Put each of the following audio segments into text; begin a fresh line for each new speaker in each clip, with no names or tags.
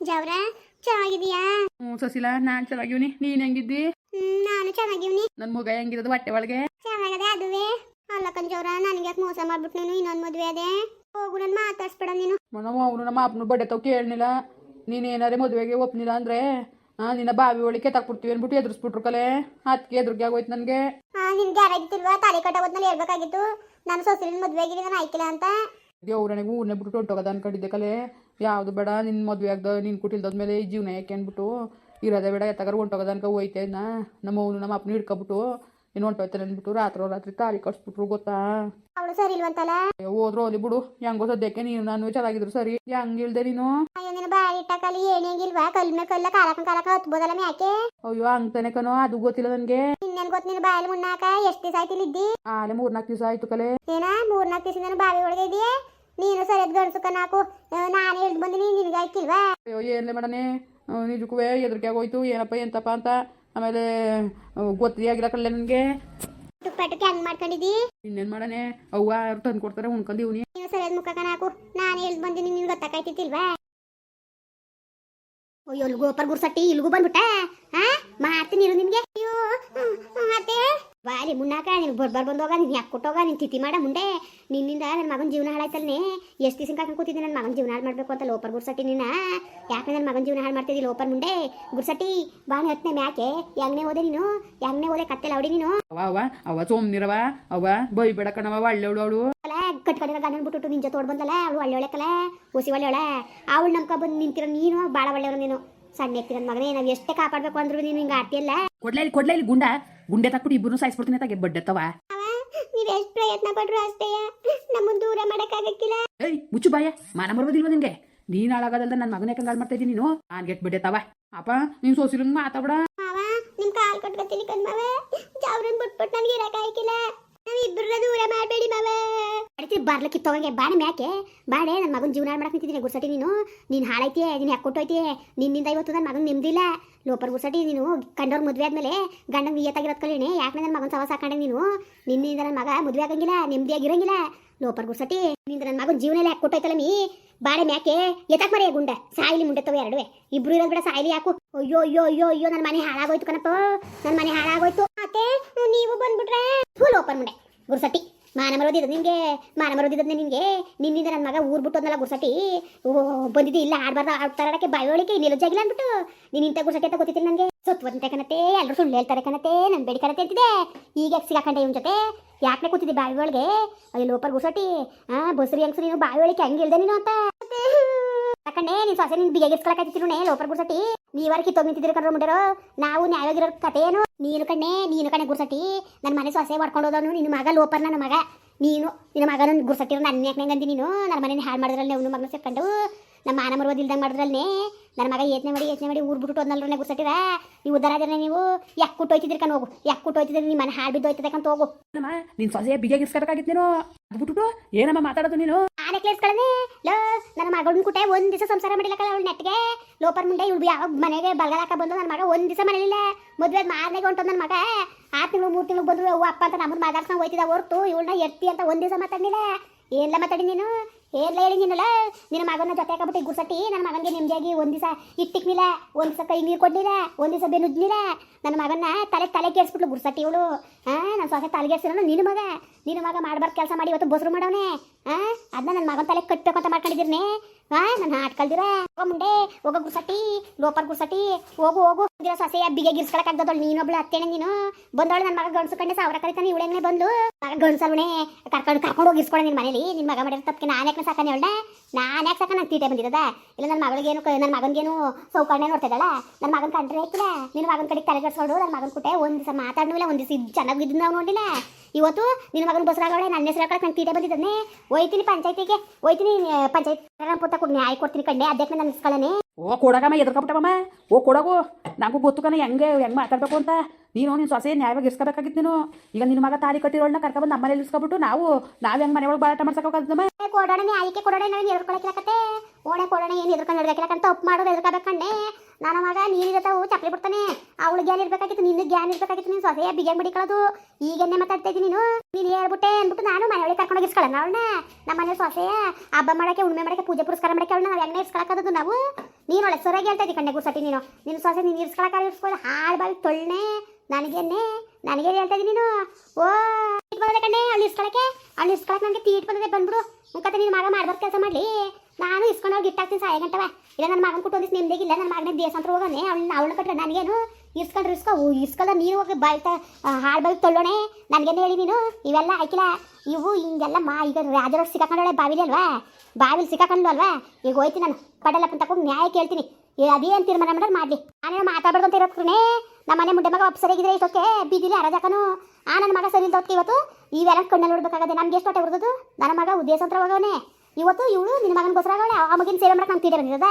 ಜವ್ರ ಚೆನ್ನಾಗಿದೀಯಾ
ಹ್ಞೂ ಸಸಿಲಾ ನಾನ್ ಚೆನ್ನಾಗಿವ್ನಿ. ನೀನ್ ಹೆಂಗಿದ್ದಿ?
ಹ್ಮ್ ನಾನು ಚೆನ್ನಾಗಿವ್ನಿ.
ನನ್ನ ಮಗ ಹೆಂಗಿರೋದು ಹೊಟ್ಟೆ ಒಳಗೆ?
ಚೆನ್ನಾಗದೆ ಅದುವೆ? ಅಲ್ಲ ಕಂಜವ್ರ ನನ್ಗೆ ಯಾಕೆ ಮೋಸ ಮಾಡ್ಬಿಟ್ಟು ನೀನು? ಇನ್ನೊಂದು ಮದುವೆ ಅದೇ? ಹೋಗು ನನ್ ಮಾತಾಡ್ಸ್ಬೇಡ ನೀನು.
ಮನವ ಅವನು ನಮ್ಮ ಅಪ್ಪನ ಬಡ್ಡೆ ತಾವ್ ಕೇಳಲಿಲ್ಲ ನೀನ್ ಏನಾರೇ ಮದುವೆಗೆ ಒಪ್ನಿಲ್ಲ ಅಂದ್ರೆ ಹಾಂ ನಿನ್ನ ಬಾವಿ ಒಳಗೆ ತಕ್ಬಿಡ್ತೀವಿ ಅನ್ಬಿಟ್ಟು ಎದುರಿಸ್ಬಿಟ್ರು ಕಲೆ. ಅದಕ್ಕೆ ಎದುರಿಗೆ ಆಗೋಯ್ತು ನನಗೆ.
ಆ, ನಿನ್ ಇಲ್ವಾ ತಾಳಿ ಕಟ್ಟೋದ್ನಲ್ಲಿ ಹೇಳ್ಬೇಕಾಗಿತ್ತು. ನಾನು ಸೊಸರಿನ ಮದುವೆ ಆಗಿದೆ ನಾನು ಆಯ್ಕಿಲ್ಲ ಅಂತ.
ದೇವ್ರನಿಗೆ ಊರನ್ನೇ ಬಿಟ್ಟು ಹೊಂಟೋಗದ ಅನ್ಕೊಂಡಿದ್ದೆ ಕಲೆ. ಯಾವುದು ಬೇಡ ನಿನ್ನ ಮದುವೆ ಆಗ್ದ ನೀನು ಕುಟಿಲ್ದಾದ್ಮೇಲೆ ಈ ಜೀವನ ಯಾಕೆ ಅಂದ್ಬಿಟ್ಟು ಇರೋದೇ ಬೇಡ ಎತ್ತಗಾರ ಹೊಂಟೋಗದ ಅನ್ಕೊ ಹೋಯ್ತೆ ನಾ ನಮ್ಮ ಅವನು ನಮ್ಮ ಅಪ್ಪನ ಹಿಡ್ಕೊಬಿಟ್ಟು ಇನ್ನು ಹೊಂಟೋಯ್ತಾನೆ ಅಂದ್ಬಿಟ್ಟು ರಾತ್ರಿ ರಾತ್ರಿ ತಾಳಿ ಕಟ್ಸ್ಬಿಟ್ರು ಗೊತ್ತಾ?
ಅವಳು ಸರಿ ಇಲ್ವಂತಲ್ಲ?
ಹೋದ್ರು ಅಲ್ಲಿ ಬಿಡು. ಹೆಂಗೋ ಸದ್ಯಕ್ಕೆ ನೀನು ನಾನು ಚೆನ್ನಾಗಿದ್ರು ಸರಿ. ಹೆಂಗ್ ಇಲ್ದೆ ನೀನು?
ಅಯ್ಯೋ ನಿನ್ನ ಬಾಯಿ ಇಟ್ಟಕಲ್ಲಿ ಏನೇಗಿಲ್ವಾ ಕಲ್ ಮೇಲೆ ಕಲ್ಲ ಕಾಲಕ ಕಾಲಕ ಹತ್ಬೋದಲ್ಲ ಮ್ಯಾಕೆ?
ಅಯ್ಯೋ ಹಂಗ್ತಾನೆ ಕಣೋ ಅದು ಗೊತ್ತಿಲ್ಲ ನನಗೆ.
ಇನ್ನೇನ್ ಗೊತ್ತ ನಿನ್ನ ಬಾಯಲ್ಲಿ ಮುನ್ನಾಕ ಎಷ್ಟು ದಿವಸ ಆಯ್ತು ಇಲ್ಲಿದ್ದಿ
ಆಲೆ ಮೂರ್ನಾಲ್ಕು ದಿವಸ ಆಯ್ತು ಕಲೆ.
ಏನ ಮೂರ್ನಾಲ್ಕು ದಿವಸ ನಾನು ಬಾವಿ ಒಳಗೆ ಇದೆಯೇ ನೀನು ಸರಿಯಾದ ಗಣಸುಕ ನಾಕು ನಾನು ಹೇಳ್ದು ಬಂದಿನಿ ನಿನಗೆ ಆಯ್ಕಿಲ್ವಾ
ಅಯ್ಯೋ ಏನ್ಲೇ ಮಾಡನೆ? ನಿಜಕ್ಕೂ ಹೆದರಿಕೆ ಆಗೋಯ್ತು. ಏನಪ್ಪ ಎಂತಪ್ಪ ಅಂತ. ಆಮೇಲೆ ಗೊತ್ತೇ ಆಗಿಲ್ಲ ಕಳ್ಳೆ ನನಗೆ.
ಟುಕ್ ಹಂಗ್ ಮಾಡ್ಕೊಂಡಿದ್ದಿ?
ಇನ್ನೇನ್ ಮಾಡನೆ? ಅವ್ವ ತಂದು ಕೊಡ್ತಾರೆ ಉಣ್ಕೊಂಡಿವ್ನಿ
ನೀನು ಸರಿಯಾದ ಮುಖ ಕಣಾಕು ನಾನು ಹೇಳ್ದು ಬಂದಿನಿ ನಿನ್ಗೆ ಗೊತ್ತಾಕೈತಿಲ್ವಾ ಅಯ್ಯೋ ಇಲ್ಗೂ ಗುರ್ಸಟ್ಟಿ ಇಲ್ಗೂ ಬಂದ್ಬಿಟ್ಟೆ. ಹಾ ಮಾಡ್ತೀನಿ ಇರು ನಿನ್ಗೆ. ಅಯ್ಯೋ ಅತ್ತೆ ಬಾರಿ ಮುನ್ನಾಕ ನಿನ್ ಬರ್ಬರ್ ಬಂದೋಗ ನೀನ್ ಯಾಕೆ ಕೊಟ್ಟೋಗ ನೀನು ತಿಥಿ ಮಾಡ ಮುಂದೆ. ನಿನ್ನಿಂದ ನನ್ನ ಮಗನ ಜೀವನ ಹಾಳಾಯ್ತಲ್ನೇ. ಎಷ್ಟು ದಿವಸ ಕರ್ಕೊಂಡು ಕೂತಿದ್ದೆ ನನ್ನ ಮಗನ ಜೀವನ ಹಾಳು ಮಾಡ್ಬೇಕು ಅಂತ ಲೋಪರ್ ಗುರ್ಸಟ್ಟಿ ನಿನ್ನ ಯಾಕೆ ನನ್ನ ಮಗನ ಜೀವನ ಹಾಳು ಮಾಡ್ತಿದ್ದಿ ಲೋಪರ್ ಮುಂದೆ? ಗುರ್ಸಟ್ಟಿ ಬಾಣ ಹತ್ತನೇ ಮ್ಯಾಕೆ. ಹೆಂಗ್ನೆ ಓದೆ ನೀನು. ಹೆಂಗ್ನೆ ಓದೆ ಕತ್ತೆ ಲೌಡಿ ನೀನು.
ಅವ ಅವ ಅವ ಸೋಮ್ನಿರವ ಅವ ಬೈಬೇಡ ಕಣವ ಒಳ್ಳೆವಳು ಅವಳು.
ಅಲ್ಲ ಕಟ್ಕೊಂಡಿರೋ ಗಂಡನ ಬಿಟ್ಟು ನಿಂಜ ತೋಡ್ ಬಂದಲ್ಲ ಅವಳು ಒಳ್ಳೆ ಕಲೆ ಹುಸಿ ಒಳ್ಳೆ ಒಳ್ಳೆ ಅವಳು ನಮ್ಕ ಬಂದು ನಿಂತಿರ ನೀನು ಬಾಳ ಒಳ್ಳೆಯವರು ನೀನು. ಸಣ್ಣ ಎತ್ತಿರ ಮಗನೇ ನಾವು ಎಷ್ಟೇ ಕಾಪಾಡ್ಬೇಕು ಅಂದ್ರು ನೀನು ಹಿಂಗೆ ಆಡ್ತಿಯಲ್ಲ.
ಕೊಡ್ಲೇ ಕೊಡ್ಲೈಲಿ ಕೊಡ್ಲೇ ಇಲ್ಲಿ ಗುಂಡ. ಗುಂಡೆ ತಕ್ಬಿಟ್ಟು ಇಬ್ಬರು ಸಾಯಿಸ್ಬಿಡ್ತೀನಿ ತಾಗೆ ಬಡ್ಡೆತ್ತವ
ನೀವು ಎಷ್ಟು ಪ್ರಯತ್ನ ಪಡ್ರು ಅಷ್ಟೇ. ನಮ್ಮನ್ ದೂರ ಮಾಡಕ್ಕಾಗಕ್ಕಿಲ್ಲ.
ಏಯ್ ಮುಚ್ಚು ಬಾಯ. ಮಾನ ಬರ್ಬೋದಿಲ್ವ ನಿನ್ಗೆ? ನೀನ್ ಹಾಳಾಗೋದಲ್ದ ನನ್ನ ಮಗನ ಯಾಕಂಗ್ ಹಾಳು ಮಾಡ್ತಾ ಇದ್ದೀನಿ ನೀನು? ನಾನ್ ಗೆಟ್ ಬಿಡ್ಡೆತ್ತವ ಅಪ್ಪ ನೀನ್ ಸೋಸಿರಂಗ್ ಮಾತಾಡ
ಮಾವ ನಿಮ್ಮ ಕಾಲ್ ಕೊಟ್ಕೊತೀನಿ ಕಣ್ಮವ ಜಾವ್ರನ್ ಬಿಟ್ಬಿಟ್ಟು ನನಗೆ ಇರೋಕ್ಕಾಗಿಲ್ಲ ನಾವಿಬ್ಬರನ್ನ ದೂರ ಮಾಡಬೇಡಿ ಮಾವ. ಅಡಿತಿ, ಬರ್ಲಿಕ್ಕೆ ತಗೊಂಗೆ, ಬಾಣ ಮ್ಯಾಕೆ? ಬಾಡೆ ನನ್ನ ಮಗನ ಜೀವನ ಮಾಡಕ್ಕೆ ನಿಂತಿದ್ದೀನಿ ಗುರ್ಸಟಿ ನೀನು. ನೀನು ಹಾಳೈತಿ ನೀನು ಯಾಕೆ ಕೊಟ್ಟೋಯ್ತಿ ನಿನ್ನಿಂದ ಇವತ್ತು ನನ್ನ ಮಗನ ನೆಮ್ಮದಿಲ್ಲ ಲೋಪರ್ ಗುರ್ಸಟಿ ನೀನು ಕಂಡವ್ರ ಮದುವೆ ಆದ್ಮೇಲೆ ಗಂಡಂಗೆ ನಿಯತ್ತಾಗಿರೋದು ಕಲೀನಿ ಯಾಕೆ ನನ್ನ ಮಗನ ಸವಾಸ ಹಾಕೊಂಡೆ ನೀನು? ನಿನ್ನಿಂದ ನನ್ನ ಮಗ ಮದುವೆ ಆಗಂಗಿಲ್ಲ ನೆಮ್ಮದಿಯಾಗಿರಂಗಿಲ್ಲ ಲೋಪರ್ ಗುರ್ಸಟಿ ನಿನ್ನಿಂದ ನನ್ನ ಮಗನ ಜೀವನ ಎಲ್ಲ ಯಾಕೆ ಕೊಟ್ಟೋಯ್ತಲ್ಲ ನೀ? ಬಾಡೆ ಮ್ಯಾಕೆ? ಎತ್ತಾಕ್ ಮರೆಯ ಗುಂಡ? ಸಾಯಿಲಿ ಮುಂಡೆತ್ತವೆ ಎರಡುವೆ. ಇಬ್ರು ಇರೋದು ಬಿಡ ಸಾಯಿಲಿ ಯಾಕು? ಅಯ್ಯೋ ಅಯ್ಯೋ ಅಯ್ಯೋ ಅಯ್ಯೋ ನನ್ನ ಮನೆ ಹಾಳಾಗೋಯ್ತು ಕಣಪ್ಪ. ನನ್ನ ಮನೆ ಹಾಳಾಗೋಯ್ತು. ಮತ್ತೆ? ನೀವು ಬಂದ್ಬಿಟ್ರೆ? ಫುಲ್ ಓಪನ್ ಮುಂಡೆ. ಗುರ್ಸಟ್ಟಿ, ಮಾನ ಮರೋದಿದ್ದು ನಿನ್ಗೆ ಮಾನ ಮರೋದಿದ್ದು ನಿನ್ಗೆ ನಿನ್ನಿಂದ ನನ್ನ ಮಗ ಊರ್ ಗುರ್ಸಟ್ಟಿ. ಓ, ಬಂದಿದ್ದು, ಇಲ್ಲ ಆಡ್ಬಾರ್ದು ಆಡ್ತಾರಕ್ಕೆ ಬಾಯೋಳಿಕೆ ನಿಲುಜಾಗಿಲ್ಲ ಅಂದ್ಬಿಟ್ಟು ನೀನು ಇಂಥ ಗುರ್ಸಟ್ಟಿ ಅಂತ ಗೊತ್ತಿತ್ತಿಲ್ಲ ನನಗೆ ಸತ್ವಂತೆ ಕಣತೆ ಎಲ್ಲರೂ ಸುಳ್ಳು ಹೇಳ್ತಾರೆ ಕಣತೆ ನನ್ನ ಬೇಡಿ ಕಣತೆ ಅಂತಿದೆ. ಈಗ ಸಿಗಾಕಂಡೆ ಇವನ್ ಜೊತೆ? ಯಾಕೆ ಕೂತಿದ್ದೆ ಬಾವಿ ಒಳಗೆ? ಅಯ್ಯೋ, ಲೋಪರ್ ಗುರ್ಸಟ್ಟಿ. ಆ, ಬಸ್ರಿ ಹೆಂಗ್ಸು ನೀನು ಬಾವಿ ಒಳಗೆ ಹೆಂಗೆ ಇಲ್ದೆ ನೀನು ಅಂತ. ಯಾಕಂಡೆ ನೀನ್ ಸೊಸೆ ನಿನ್ ಬಿಗ ಗಿಸ್ಕೊಳಕತ್ತಿರು ಲೋಪರ್ ಗುರ್ಸಟಿ ನೀವಾರ ಕಿತ್ತೋಗಿ ನಿಂತಿದ್ದೀರಿ ಕಣ್ರು ಮುಂಡರು, ನಾವು ನ್ಯಾಯವಾಗಿರೋ ಕತೆ ಏನು ನೀನು ಕಣ್ಣೆ ನೀನು ಕಣ್ಣೆ ಗುರ್ಸಟ್ಟಿ. ನನ್ನ ಮನೆ ಸೊಸೆ ಹೊಡ್ಕೊಂಡು ಹೋದವನು ನಿನ್ನ ಮಗ ಲೋಪರ್ ನನ್ನ ಮಗ. ನೀನು, ನಿನ್ನ ಮಗನ ಗುರ್ಸಟ್ಟಿರೋ ನನ್ನ ಯಾಕೆ ಅಂದಿ ನೀನು. ನನ್ನ ಮನೇನ ಹಾಳು ಮಾಡಿದ್ರಲ್ಲಿ ಅವನು ಮಗನ ಸೇರ್ಕೊಂಡು ನಮ್ಮ ಮಾನ ಇಲ್ದಂಗೆ ಮಾಡಿದ್ರಲ್ನೇ? ನನ್ನ ಮಗ ಯೋಚನೆ ಮಾಡಿ ಯೋಚನೆ ಮಾಡಿ ಊರು ಬಿಟ್ಟು ಹೋದ್ನಲ್ರೇ ಗುರ್ಸಟ್ಟಿರ ನೀವು ಉದ್ದಾರಾದ್ರೆ ನೀವು? ಯಾಕೆ ಕುಟ್ಟೋಯ್ತಿದ್ರಿ ಕಣ್ ಹೋಗು. ಯಾಕೆ ಕುಟ್ಟೋಯ್ತಿದ್ರಿ ನಿಮ್ಮ ಮನೆ ಹಾಳು ಬಿದ್ದೋಯ್ತದೆ ಕಂತ ಹೋಗು
ನಮ್ಮ ನಿನ್ ಸೊಸೆಯ ಬಿಗಿಸ್ಕೋಬೇಕಾಗಿತ್ತು ನೀನು. ಅದು ಬಿಟ್ಬಿಟ್ಟು ಏನಮ್ಮ ಮಾತಾಡೋದು ನೀನು?
ಆ ನೆಕ್ಲೆಸ್ಗಳನ್ನೇ ಲೋ ನನ್ನ ಮಗಳನ್ನ ಕುಟ್ಟೆ ಒಂದ್ ದಿವಸ ಸಂಸಾರ ಮಾಡಿಲ್ಲ ಅವಳು ನೆಟ್ಟಿಗೆ. ಲೋಪರ್ ಮುಂಡೆ ಇವಳು ಯಾವಾಗ ಮನೆಗೆ ಬಲ್ಗಾಲಕ ಬಂದು ನನ್ನ ಮಗ ಒಂದ್ ದಿವಸ ಮನೇಲಿಲ್ಲ. ಮದುವೆ ಮಾರನೆಗೆ ಹೊಂಟು ನನ್ನ ಮಗ. ಆರು ತಿಂಗಳು ಮೂರು ತಿಂಗಳು ಬಂದ್ರು ಅವ್ವ ಅಪ್ಪ ಅಂತ ನಮ್ಮನ್ನ ಮಾತಾಡ್ಸ್ಕೊಂಡು ಹೋಯ್ತಿದ್ದ ಹೊರ್ತು ಇವಳನ್ನ ಎತ್ತಿ ಅಂತ ಒಂದ್ ದಿವಸ ಮಾತಾಡಲಿಲ್ಲ. ಏನ್ಲ ಮಾತಾಡಿ ನೀನು? ಏನ್ಲ ಹೇಳಿ ನಿನ್ನಲ್ಲ ನಿನ್ನ ಮಗನ ಜೊತೆ ಹಾಕಬಿಟ್ಟು ಗುರ್ಸಟ್ಟಿ ನನ್ನ ಮಗನಿಗೆ ನೆಮ್ಮದಿಯಾಗಿ ಒಂದ್ ದಿವಸ ಇಟ್ಟಿಕ್ನಿಲ್ಲ ಒಂದ್ ದಿವಸ ಕೈ ನೀರು ಕೊಡ್ಲಿಲ್ಲ, ಒಂದ್ ದಿವಸ ಬೆನ್ನುದ್ನಿಲ್ಲ ನನ್ನ ಮಗನ ತಲೆ ತಲೆ ಕೇಳಿಸ್ಬಿಟ್ಲು ಗುರ್ಸಟ್ಟಿ ಇವಳು. ಹಾ ನನ್ನ ಸೊಸೆ ತಲೆಗೆಡ್ಸಿರೋನು ನಿನ್ನ ಮಗ. ನಿನ್ನ ಮಗ ಮಾಡ್ಬಾರ್ದು ಕೆಲಸ ಮಾಡಿ ಇವತ್ತು ಬಸ್ರು ಮಾಡವನೆ ಹಾ ಅದನ್ನ ನನ್ನ ಮಗನ ತಲೆ ಕಟ್ಟಬೇಕು ಅಂತ ಹಾ ನನ್ನ ಹಾಟ್ ಕಲ್ದಿರ. ಹೋಗ ಮುಂಡೆ ಹೋಗ ಗುರ್ಸಟ್ಟಿ ಲೋಪರ್ ಗುರ್ಸಟ್ಟಿ ಹೋಗು ಹೋಗು. ದಿನ ಸೊಸೆಯ ಬಿಗೆ ಗಿರ್ಸ್ಕೊಳಕ್ಕಾಗ್ದದಳು ನೀನೊಬ್ಳು ಅತ್ತೇನೆ ನೀನು. ಬಂದವಳು ನನ್ನ ಮಗ ಗಂಡಸು ಕಂಡೆ ಸಾವಿರ ಕರಿತಾನೆ ಇವಳೇನೆ ಬಂದು ಮಗ ಗಂಡಸಲ್ವಣೆ ಕರ್ಕೊಂಡು ಕರ್ಕೊಂಡು ಹೋಗಿ ಇರ್ಸ್ಕೊಳೆ ನಿನ್ನ ಮನೇಲಿ. ನಿನ್ನ ಮಗ ಮಾಡಿರೋ ತಪ್ಪಿಗೆ ನಾನು ಯಾಕೆ ಸಾಕಾನೆ ಅವಳ ನಾನು ಯಾಕೆ ಸಾಕ ನಂಗೆ ತೀಟೆ ಬಂದಿರೋದ ಇಲ್ಲ ನನ್ನ ಮಗಳಿಗೇನು ನನ್ನ ಮಗನಿಗೇನು ಸೌಕರ್ಯ ನೋಡ್ತಿದ್ದಳ ನನ್ನ ಮಗನ ಕಂಡ್ರೆ ಇಲ್ಲ ನಿನ್ನ ಮಗನ ಕಡೆಗೆ ತಲೆ ಕೆಡ್ಸ್ಕೊಂಡು ನನ್ನ ಮಗನ ಕುಟ್ಟೆ ಒಂದು ದಿವಸ ಮಾತಾಡ್ನಿಲ್ಲ ಒಂದು ದಿವಸ ಚೆನ್ನಾಗಿದ್ದು ನಾವು ನೋಡಿಲ್ಲ ಇವತ್ತು ನಿನ್ನ ಮಗನ ಬಸ್ರಾಗವಳೆ ನನ್ನ ಹೆಸರು ಹಾಕಕ್ಕೆ ನಂಗೆ ತೀಟೆ ಬಂದಿದ್ದಾನೆ ಒಯ್ತೀನಿ ಪಂಚಾಯತಿಗೆ. ಒಯ್ತೀನಿ ಪಂಚಾಯತ್ ಪುತ್ತ ಕೊಟ್ಟು ನ್ಯಾಯ ಕೊಡ್ತೀನಿ. ಕಣ್ಣೆ. ಅದಕ್ಕೆ ನನ್ನ ಇಸ್ಕೊಳ್ಳೇನೆ
ಓ ಕೊಡಗಮ್ಮ ಎದ್ರಕೊಬಿಟ್ಟವಮ್ಮ. ಓ ಕೊಡಗು. ನನಗೂ ಗೊತ್ತು ಕಣ ಹೆಂಗೆ ಹೆಂಗೆ ಮಾತಾಡ್ಬೇಕು ಅಂತ. ನೀನು ನಿನ್ನ ಸೊಸೆ ನ್ಯಾಯವಾಗಿ ಇರ್ಸ್ಕೋಬೇಕಾಗಿತ್ತು ನೀನು. ಈಗ ನಿನ್ನ ಮಗ ತಾಳಿ ಕಟ್ಟಿರೋಳನ್ನ ಕರ್ಕೊಬಂದು ನಮ್ಮ ಮನೇಲಿ ಇರ್ಸ್ಕೊಬಿಟ್ಟು ನಾವು ನಾವು ಹೆಂಗೆ ಮನೆ ಒಳಗೆ ಬಾರಾಟ ಮಾಡ್ಸೋಕಾಗತ್ತಮ್ಮ
ಕೊಡೋಣ ನ್ಯಾಯಕ್ಕೆ ಕೊಡೋಣ ನಾವು ಎದ್ರಕೊಳಕ್ಕಿಲ್ಲಕತ್ತೆ ಓಣೆ ಕೊಡೋಣ ಏನು ಎದ್ರಕೊಂಡು ನಡ್ದಕ್ಕಿಲ್ಲಕಂತ ತಪ್ಪು ಮಾಡೋದು ಎದ್ರಕೋಬೇಕಂಡೆ ನನ್ನ ಮಗ ನೀರಿಗತ್ತಾವು ಚಪ್ಪಲಿ ಬಿಡ್ತಾನೆ. ಅವಳು ಗ್ಯಾನ್ ಇರ್ಬೇಕಾಗಿತ್ತು ನಿನ್ನ ಗ್ಯಾನ್ ಇರ್ಬೇಕಾಗಿತ್ತು, ನೀನು ಸೊಸೆಯ ಬಿಗ್ಯಾನ್ ಬಿಡಿಕೊಳ್ಳೋದು ಈಗನ್ನೇ ಮಾತಾಡ್ತಾ ಇದ್ದೀನಿ ನೀನು. ನೀನು ಹೇಳ್ಬಿಟ್ಟೆ ಅಂದ್ಬಿಟ್ಟು ನಾನು ಮನೆಯೊಳಗೆ ಕರ್ಕೊಂಡು ಇಸ್ಕೊಳ್ಳೋಣ ಅವಳನ್ನ. ನಮ್ಮ ಮನೆ ಸೊಸೆಯ ಹಬ್ಬ ಮಾಡಕ್ಕೆ ಉಣ್ಮೆ ಮಾಡಕ್ಕೆ, ಪೂಜೆ ಪುರಸ್ಕಾರ ಮಾಡಕ್ಕೆ ಅವಳನ್ನ ನಾವು ಹೆಂಗೆ ಇಸ್ಕೊಳಕ್ಕದು ನಾವು. ನೀನು ಒಳ್ಳೆ ಸೊರಾಗಿ ಹೇಳ್ತಾ ಇದ್ದೀವಿ ಕಂಡೆ ಗುಸಟಿ ನೀನು. ನಿನ್ನ ಸೊಸೆ ನೀನು ಇರ್ಸ್ಕೊಳಕ್ಕೆ ಇರ್ಸ್ಕೊಳ್ಳಿ ಹಾಳು ಬಾವಿ ತೊಳ್ಳೆ ನನಗೇನೆ ನನಗೆ ಹೇಳ್ತಾ ಇದ್ದೀನಿ ನೀನು. ಓ, ತೀಟ್ ಕಂಡೆ ಅವ್ಳು ಇಸ್ಕೊಳಕ್ಕೆ. ಅವಳು ಇಸ್ಕೊಳಕ್ಕೆ ನನಗೆ ತೀಟ್ ಬಂದದೆ ಬಂದ್ಬಿಡು. ಮುಖತ್ತೆ ನೀನು ಮಗ ಮಾಡ್ಬಾರ್ದು ಕೆಲಸ ಮಾಡಲಿ. ನಾನು ಇಸ್ಕೊಂಡು ಹೋಗಿ ಇಟ್ಟಾಕ್ತೀನಿ ಸಾಯ ಗಂಟವ ಇಲ್ಲ, ನನ್ನ ಮಗನ ಕೊಟ್ಟು ಒಂದಿಸ್ ನಿಮ್ದೇಗಿಲ್ಲ ನನ್ನ ಮಗನ ದೇವಸ್ಥಾನ ಹೋಗೋನೆ. ಅವ್ಳು ಅವಳನ್ನ ಕಟ್ಟರೆ ನನಗೇನು ಇಸ್ಕೊಂಡ್ರೆ ಇಸ್ಕೋ ಇಸ್ಕೊಲ್ಲ ನೀನು ಹೋಗಿ ಬಾಯ್ತ ಹಾಳು ಬಲ್ ತೊಳ್ಳೋಣೆ. ನನಗೇನು ಹೇಳಿ ನೀನು? ಇವೆಲ್ಲ ಹಾಕಿಲ್ಲ. ಇವು ಹಿಂಗೆಲ್ಲ ಮಾ ಈಗ ರಾಜರ ಸಿಕ್ಕಾಕೊಂಡಳೆ ಬಾವಿಲಿ ಅಲ್ವಾ? ಬಾವಿಲಿ ಸಿಕ್ಕಾಕೊಂಡು ಅಲ್ವಾ? ಈಗ ಹೋಯ್ತೀನಿ ನಾನು. ಪಡಲಪ್ಪನ ತಕೊಂಡು ನ್ಯಾಯ ಕೇಳ್ತೀನಿ. ಅದೇನು ತೀರ್ಮಾನ ಮಾಡೋದು ಮಾಡಲಿ. ನಾನೇನು ಮಾತಾಡ್ಬಾರ್ದು ಅಂತ ಇರೋಕ್ರೆ ನಮ್ಮ ಮನೆ ಮುಂಡೆ ಮಗ ಅಪ್ಸರಾಗಿದ್ರೆ ಇಷ್ಟೊಕ್ಕೆ ಬೀದಿಲಿ ಅರಾಜಕನು ಆ, ನನ್ನ ಮಗ ಸರಿ ಇಲ್ದೋತ್ಕೆ ಇವತ್ತು? ಇವೆಲ್ಲ ಕಣ್ಣಲ್ಲಿ ನೋಡ್ಬೇಕಾಗದೆ ನಮ್ಗೆ ಎಷ್ಟು ಹೊಟ್ಟೆ ಹೊಡೆದು ನನ್ನ ಮಗ ಉದ್ದೇಶಂತ್ರ ಹೋಗವನೆ. ಇವತ್ತು ಇವಳು ನಿನ್ನ ಮಗನ ಆಗವಳೆ ಆ ಮಗಿನ ಸೇವೆ ಮಾಡಕ್ಕೆ ನಂಗೆ ತೀರ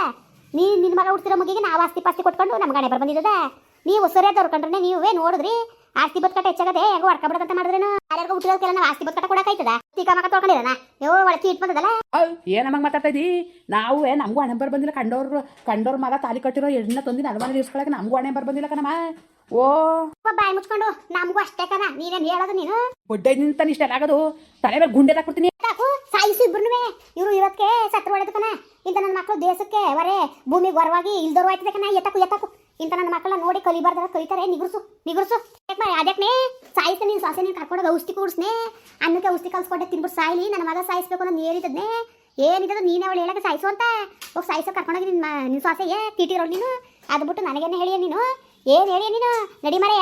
ನೀ ನಿನ್ನ ಮಗ ಹುಡ್ತಿರೋ ಮಗಿಗೆ ನಾವು ಆಸ್ತಿ ಪಾಸ್ತಿ ಕೊಟ್ಕೊಂಡು ನಮ್ಮ ಗಣೆ ಬರ್ ಬಂದಿದ್ದದ? ನೀವು ಸರಿಯಾದವ್ರು ಕಂಡ್ರೆ ನೀವೇ ನೋಡಿದ್ರಿ? ಆಸ್ತಿ ಬದುಕಟ ಹೆಚ್ಚಾಗದೆ ಹೆಂಗೋ ಹೊಡ್ಕೊಬಿಡಕಂತ ಮಾಡಿದ್ರೇನು? ಯಾರ್ಯಾರಿಗೂ ಹುಟ್ಟಿರೋದಕ್ಕೆಲ್ಲ ನಾವು ಆಸ್ತಿ ಬದುಕಟ ಕೊಡಕ್ಕಾಯ್ತದ ಟೀಕಾ ಮಗ ತೊಗೊಂಡಿದ್ದಾನ ಯೋ, ಒಳಕಿ ಇಟ್ ಬಂದದಲ್ಲ
ಏನಮ್ಮ ಮಾತಾಡ್ತಾ ಇದ್ದೀವಿ ನಾವು ಏ, ನಮಗೂ ಹಣೆ ಬಂದಿಲ್ಲ. ಕಂಡೋರು ಕಂಡೋರ್ ಮಗ ತಾಲಿ ಕಟ್ಟಿರೋ ಎಣ್ಣೆ ತೊಂದಿನ ನನ್ನ ಮನೆ ಇರ್ಸ್ಕೊಳಕ್ಕೆ ನಮಗೂ ಹಣೆ ಬಂದಿಲ್ಲ ಕಣಮ್ಮ. ಓ.
ಬಾಯ್ ಮುಚ್ಕೊಂಡು. ನಮಗೂ ಅಷ್ಟೇ ಕದ. ನೀನೇನ್ ಹೇಳೋದು ನೀನು?
ಬೊಡ್ಡೆ ನಿಂತ ಇಷ್ಟ ಆಗೋದು ತಲೆ ಮೇಲೆ ಗುಂಡೆ ಹಾಕ್ಬಿಡ್ತೀನಿ
ಸಾಕು ಸಾಯಿಸಿ ಇಬ್ರುನುವೆ. ಇವರು ಇರೋದಕ್ಕೆ ಸತ್ರ ಒಳ್ಳೇದು ಕಣ. ಇಂಥ ನನ್ನ ಮಕ್ಕಳು ದೇಶಕ್ಕೆ ವರೆ ಭೂಮಿಗೆ ಹೊರವಾಗಿ ಇಲ್ದೋರು ಆಯ್ತದೆ ಕಣ. ಎತ್ತಕು ಎತ್ತಕು ಇಂಥ ನನ್ನ ಮಕ್ಕಳನ್ನ ನೋಡಿ ಕಲಿಬಾರ್ದ ಕಲಿತಾರೆ. ನಿಗುರ್ಸು ನಿಗುರ್ಸು. ಅದಕ್ಕೆ ಸಾಯಿಸ್ತೆ ನೀನು ಸಾಸೆ ನೀನು. ಕರ್ಕೊಂಡೋಗಿ ಔಷಧಿ ಕೂಡಿಸ್ನೆ. ಅನ್ನಕ್ಕೆ ಔಷಧಿ ಕಲ್ಸ್ಕೊಂಡೆ ತಿನ್ಬಿಟ್ಟು ಸಾಯಿಲಿ. ನನ್ನ ಮಗ ಸಾಯಿಸ್ಬೇಕು ಅಂತ ಏನಿದ್ದದ್ನೆ ಏನಿದ್ದದು ನೀನೇ ಅವಳು ಹೇಳಕ್ಕೆ ಸಾಯಿಸು ಅಂತ ಹೋಗಿ ಸಾಯಿಸೋ ಕರ್ಕೊಂಡೋಗಿ ನಿನ್ನ ನಿನ್ನ ಏ ತೀಟಿರೋ ನೀನು. ಅದು ಬಿಟ್ಟು ನನಗೇನೆ ಹೇಳಿಯ ನೀನು. ಏನು ಹೇಳಿ ನೀನು? ನಡಿ ಮರೆಯ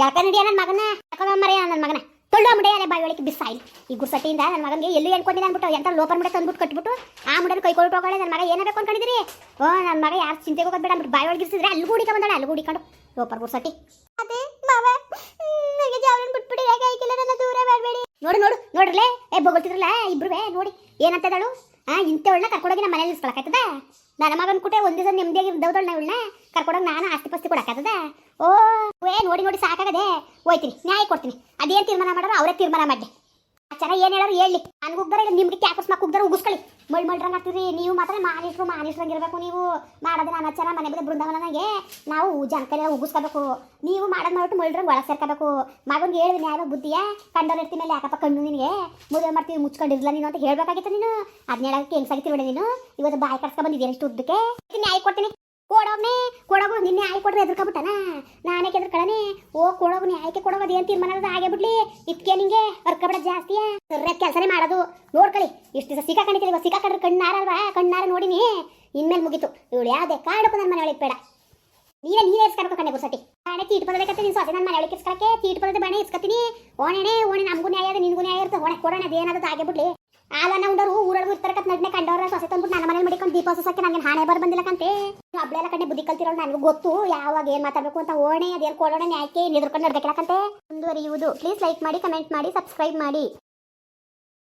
ಯಾಕೆ ನಡಿಯ ನನ್ನ ಮಗನ? ಯಾಕೋ ಮರೆಯ ನನ್ನ ಮಗನ? ತೊಳ್ಳ ಮುಡೆಯಲ್ಲ ಬಾಯಿ ಒಳಗೆ ಬಿಸಾಯಿ ಈ ಗುರ್ಸಟ್ಟಿಯಿಂದ ನನ್ನ ಮಗನಿಗೆ ಎಲ್ಲೂ ಹೇಳ್ಕೊಂಡಿದ್ದೆ ಅಂದ್ಬಿಟ್ಟು, ಎಂತ ಲೋಪರ್ ಮುಡೆ ತಂದ್ಬಿಟ್ಟು ಕಟ್ಬಿಟ್ಟು, ಆ ಮುಡಲ್ಲಿ ಕೈ ಕೊಟ್ಟು ಹೋಗೋಳೆ ನನ್ನ ಮಗ ಏನಾಗಬೇಕು ಅನ್ಕೊಂಡಿದ್ದೀರಿ? ಓ ನನ್ನ ಮಗ ಯಾರು ಚಿಂತೆಗೆ ಹೋಗೋದು ಬೇಡ ಅಂದ್ಬಿಟ್ಟು ಬಾಯಿ ಒಳಗೆ ಇರಿಸಿದ್ರೆ ಅಲ್ಲಿ ಹುಡಿಕ ಬಂದಾಳೆ ಅಲ್ಲಿ ಹುಡಿಕೊಂಡು. ಲೋಪರ್ ಗುರ್ಸಟ್ಟಿ ಅದೇ ಮಾವ ನನಗೆ ಜಾವರನ್ ಬಿಟ್ಬಿಡಿ ಯಾಕೆ ಆಯ್ಕಿಲ್ಲ ನನ್ನ ದೂರ ಮಾಡಬೇಡಿ ನೋಡು ನೋಡು, ನೋಡ್ರಲೇ? ಏ ಬೊಗಳ್ತಿದ್ರಲ್ಲ ಇಬ್ರುವೆ, ನೋಡಿ. ಏನಂತದಳು? ಆ, ಇಂಥವಳನ್ನ ಕರ್ಕೊಂಡೋಗಿ ನಮ್ಮ ಮನೇಲಿ ಇಸ್ಕೊಳಕತ್ತದ ನನ್ನ ಮಗನ ಕುಟೆ ಒಂದ್ ದಿವಸ ನೆಮ್ಮದಿಯಾಗಿ ಇದ್ದವಳನ್ನ ಇವಳನ್ನ ಕರ್ಕೊಂಡೋಗಿ ನಾನು ಆಸ್ತಿ ಪಾಸ್ತಿ ಕೊಡಕತ್ತದ ಓ, ಏ, ನೋಡಿ ನೋಡಿ, ಸಾಕಾಗದೆ. ಹೋಯ್ತೀನಿ, ನ್ಯಾಯ ಕೊಡ್ತೀನಿ. ಅದೇನು ತೀರ್ಮಾನ ಮಾಡೋರು, ಅವರೇ ತೀರ್ಮಾನ ಮಾಡಿ ಚೆನ್ನಾಗಿ ಏನು ಹೇಳೋರು ಹೇಳಿ. ನನ್ಗೆ ಉಗ್ದಾರ ಇಲ್ಲ ನಿಮ್ಗೆ ಕ್ಯಾಪಸ್ ಮಾಕ್ ಉಗ್ದಾರ ಉಗಿಸ್ಕೊಳ್ಳಿ. ಮಳ್ ಮಳ್ರಂಗ್ ಆಗ್ತೀರಿ ನೀವು ಮಾತ್ರ ಮಾನಿಸ್ರು ಮಾನಿಸ್ರಂಗಿರ್ಬೇಕು ನೀವು. ಮಾಡೋದು ನಾನು ಚೆನ್ನಾ ಮನೆ ಬದ ಬೃಂದಾವನನಾಗೆ ನಾವು ಜನಕಲೆ ಉಗಿಸ್ಕೋಬೇಕು. ನೀವು ಮಾಡೋದು ಮಾಡ್ಬಿಟ್ಟು ಮಳ್ರಂಗ್ ಒಳಗೆ ಸೇರ್ಕೋಬೇಕು. ಮಗನಿಗೆ ಹೇಳಿದ್ರೆ ನ್ಯಾಯ ಬುದ್ಧಿಯ ಕಂಡೋರ್ ಇರ್ತೀನಿ ಮೇಲೆ ಯಾಕಪ್ಪ ಕಣ್ಣು ನಿನಗೆ? ಮದುವೆ ಮಾಡ್ತೀವಿ, ಮುಚ್ಕೊಂಡಿರ್ಲಿಲ್ಲ ನೀನು ಅಂತ ಹೇಳ್ಬೇಕಾಗಿತ್ತು ನೀನು. ಅದನ್ನ ಹೇಳಕ್ಕೆ ಹೆಂಗ್ಸಾಗಿತ್ತು ನೀನು. ಇವತ್ತು ಬಾಯಿ ಕರ್ಸ್ಕೊಂಡ್ ಬಂದಿದ್ದೀರಿ ಇಷ್ಟು ಉದ್ದಕ್ಕೆ? ನ್ಯಾಯ ಕೊಡ್ತೀನಿ. ಕೊಡೋಗ್ನೆ ಕೊಡೋಗು, ನಿನ್ನೆ ಆಯ್ಕೆ ಕೊಡ್ರೆ ಎದ್ರಕೊಬಿಟ್ಟನ ನಾನೇ ಕೆದ್ರಕಳನೆ. ಓ, ಕೊಡೋಗು ಆಯ್ಕೆ ಕೊಡೋದು ಏನ್ ತೀರ್ಮಾನ ಅದು? ಆಗೇ ಬಿಡ್ಲಿ. ಇದ್ಕೆ ನಿಂಗೆ ವರ್ಕಬಿಡ ಜಾಸ್ತಿಯ? ಸರ್ಯಾದ ಕೆಲಸನೇ ಮಾಡೋದು. ನೋಡ್ಕೊಳ್ಳಿ ಇಷ್ಟು ದಿವಸ ಸಿಕ್ಕಾಕೊಂಡಿದ್ದೀವಿ ಸಿಕ್ಕಾಕೊಂಡ್ರೆ ಕಣ್ಣಾರಲ್ವಾ? ಕಣ್ಣಾರ ನೋಡಿನಿ. ಇನ್ಮೇಲೆ ಮುಗೀತು. ಇವಳು ಯಾವ್ದೇ ಕಾಡಕ್ಕೂ ನನ್ನ ಮನೆ ಬೇಡ. ನೀನೇ ನೀನೇ ಇಸ್ಕೊಬೇಕು ಕಣ್ಣೆ ಗುರ್ಸತಿ ಬಾಣೆ ತೀಟ್ ಬದಲಕತ್ತೆ ನೀನು ಸೊಸೆ ನನ್ನ ಮನೆ ಇಸ್ಕೊಳಕ್ಕೆ. ತೀಟ್ ಬದಲದ ಬಾಣೆ ಇಸ್ಕತ್ತೀನಿ. ಓಣೆಣೆ ಓಣೆ, ನಮಗೂ ನ್ಯಾಯ ಅದ ನಿನ್ಗೂ ನ್ಯಾಯ ಇರ್ತದೆ ಓಣೆ ಕೊಡೋಣ ಅದೇನಾದ್ರು ಆಗೇ ಬಿಡ್ಲಿ. ಆಲನ್ನ ಉಂಡರು, ಊರೊಳಗೂ ಇರ್ತಾರಕತ್ ನಡ್ನೆ ಕಂಡವ್ರ ಸೊಸೆ ತಂದ್ಬಿಟ್ಟು ನನ್ನ ಮನೇಲಿ ಮಡಿಕೊಂಡು ದೀಪ ಸೊಸಕ್ಕೆ ನನಗೆ ಹಾಣೆ ಬರ್ ಬಂದಿಲ್ಲ ಕಂತೆ ಅಬ್ಳೆಲ್ಲ ಕಡೆ ಬುದ್ಧಿ ಕಲ್ತಿರೋಳು ನನಗೆ ಗೊತ್ತು, ಯಾವಾಗ ಏನು ಮಾತಾಡಬೇಕು ಅಂತ ಓಣೆ, ಅದೇನು ಕೊಡೋಣ ಯಾಕೆ ಎದುರ್ಕೊಂಡು ನಡ್ಬೇಕಿಲ್ಲಕಂತೆ. ಮುಂದುವರಿಯುವುದು. ಪ್ಲೀಸ್ ಲೈಕ್ ಮಾಡಿ ಕಮೆಂಟ್ ಮಾಡಿ ಸಬ್ಸ್ಕ್ರೈಬ್ ಮಾಡಿ.